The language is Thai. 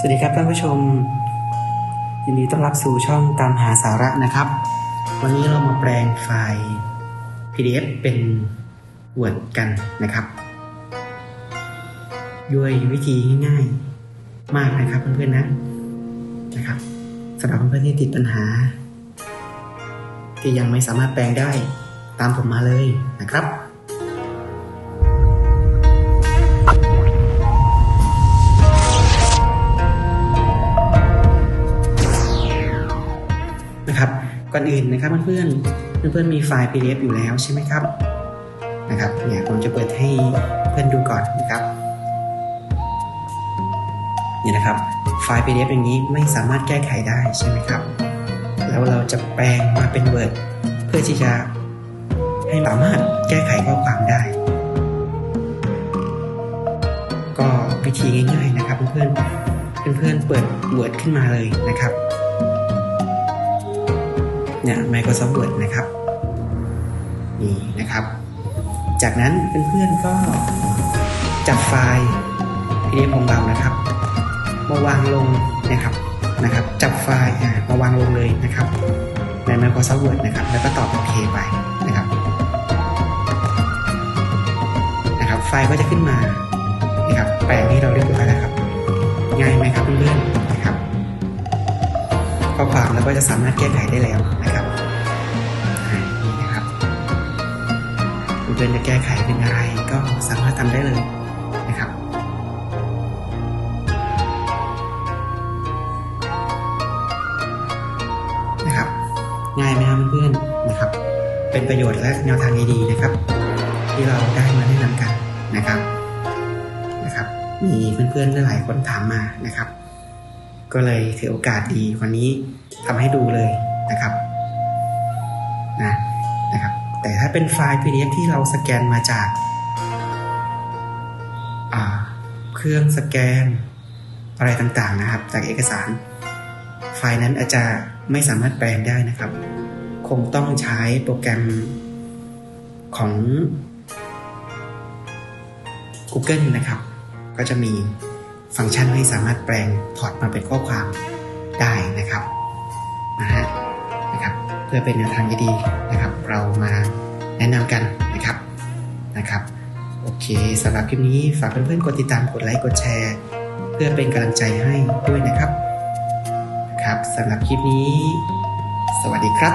สวัสดีครับท่านผู้ชม ยินดีต้อนรับสู่ช่องตามหาสาระนะครับ วันนี้เรามาแปลงไฟล์ PDF เป็น Word กันนะครับ ด้วยวิธีง่ายๆมากนะครับเพื่อนๆนะนะครับสำหรับเพื่อนๆที่ติดปัญหา ที่ยังไม่สามารถแปลงได้ตามผมมาเลยนะครับ นะครับ ก่อนอื่นนะครับเพื่อนๆเพื่อนๆมีไฟล์ PDF อยู่แล้วใช่ไหมครับนะครับเนี่ยผมจะเปิดให้เพื่อนดูก่อนนะครับนี่นะครับไฟล์ PDF อย่างนี้ไม่สามารถแก้ไขได้ใช่ไหมครับ แล้วเราจะแปลงมาเป็น Word เพื่อที่จะให้สามารถแก้ไขข้อความได้ ก็วิธีง่ายๆนะครับเพื่อนๆเพื่อนๆเปิด Word ขึ้นมาเลยนะครับ เนี่ย Microsoft Word นะครับนี่นะครับ จากนั้นเพื่อนๆก็จับไฟล์ PDF ของเรานะครับ มาวางลงนะครับนะครับ จับไฟล์มาวางลงเลยนะครับใน Microsoft Word นะครับ แล้วก็ตอบโอเคไปนะครับนะครับ ไฟล์ก็จะขึ้นมานะครับแปลงที่เราเรียบร้อยแล้วครับ ง่ายไหมครับเพื่อนๆ ข้อความแล้วก็จะสามารถแก้ไขได้แล้วนะครับนี่นะครับเพื่อนๆจะแก้ไขเป็นอะไรก็สามารถทำได้เลยนะครับนะครับง่ายไหมครับเพื่อนๆนะครับ เป็นประโยชน์และแนวทางดีๆนะครับ ที่เราได้มาแนะนำกันนะครับนะครับ มีเพื่อนๆหลายคนถามมานะครับ ก็เลยถือโอกาสดีวันนี้ทำให้ดูเลยนะครับนะนะครับ แต่ถ้าเป็นไฟล์ PDF ที่เราสแกนมาจากาเครื่องสแกนอะไรต่างๆนะครับ จากเอกสาร ไฟล์นั้นอาจจะไม่สามารถแปลงได้นะครับ คงต้องใช้โปรแกรมของ Google นะครับ ก็จะมี ฟังก์ชันให้สามารถแปลงถอดมาเป็นข้อความได้นะครับนะฮะนะครับ เพื่อเป็นแนวทางที่ดีนะครับ เรามาแนะนำกันนะครับนะครับ โอเคสำหรับคลิปนี้ฝากเพื่อนๆกดติดตามกดไลค์กดแชร์ เพื่อเป็นกำลังใจให้ด้วยนะครับครับสำหรับคลิปนี้ สวัสดีครับ